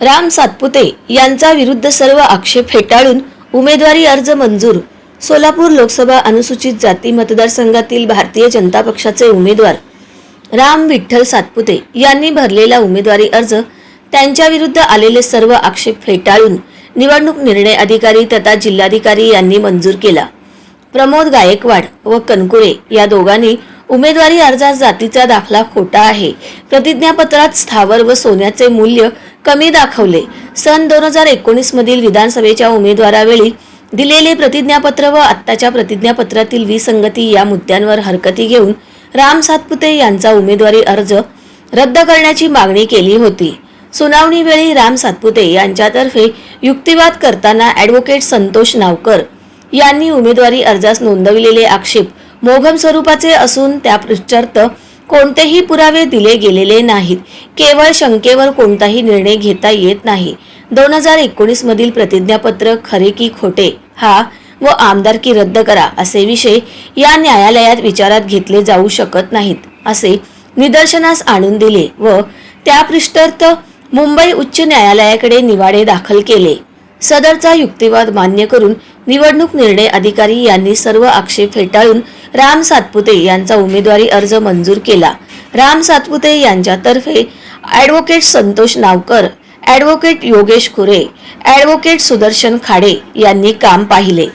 राम सातपुते यांचा विरुद्ध सर्व आक्षेप फेटाळून उमेदवारी अर्ज मंजूर. सोलापूर लोकसभा अनुसूचित जाती मतदारसंघातील भारतीय जनता पक्षाचे उमेदवार राम विठ्ठल सातपुते यांनी भरलेला उमेदवारी अर्ज त्यांच्या विरुद्ध आलेले सर्व आक्षेप फेटाळून निवडणूक निर्णय अधिकारी तथा जिल्हाधिकारी यांनी मंजूर केला. प्रमोद गायकवाड व कनकुळे या दोघांनी उमेदवारी अर्जात जातीचा दाखला खोटा आहे. प्रतिज्ञापत्रात स्थावर व सोन्याचे मूल्य कमी दाखवले. सन दोन हजार एकोणीसमधील विधानसभेच्या उमेदवारावेळी दिलेले प्रतिज्ञापत्र व आत्ताच्या प्रतिज्ञापत्रातील विसंगती या मुद्द्यांवर हरकती घेऊन राम सातपुते यांचा उमेदवारी अर्ज रद्द करण्याची मागणी केली होती. सुनावणीवेळी राम सातपुते यांच्यातर्फे युक्तिवाद करताना ॲडव्होकेट संतोष नावकर यांनी उमेदवारी अर्जास नोंदविलेले आक्षेप मोघम स्वरूपाचे असून त्या पृष्ठार्थ कोणतेही पुरावे दिले गेलेले नाहीत. केवळ शंकेवर कोणताही निर्णय घेता येत नाही. दोन हजार एकोणीस मधील प्रतिज्ञापत्र खरे की खोटे? हा व आमदारकी रद्द करा असे विषय या न्यायालयात विचारात घेतले जाऊ शकत नाहीत असे निदर्शनास आणून दिले व त्या पृष्ठार्थ मुंबई उच्च न्यायालयाकडे निवाडे दाखल केले. सदरचा युक्तिवाद मान्य करून निवडणूक निर्णय अधिकारी यांनी सर्व आक्षेप फेटाळून राम सातपुते यांचा उमेदवारी अर्ज मंजूर केला. राम सातपुते यांच्यातर्फे advocate Santosh Navkar advocate Yogesh Khure advocate Sudarshan Khade यांनी काम पाहिले.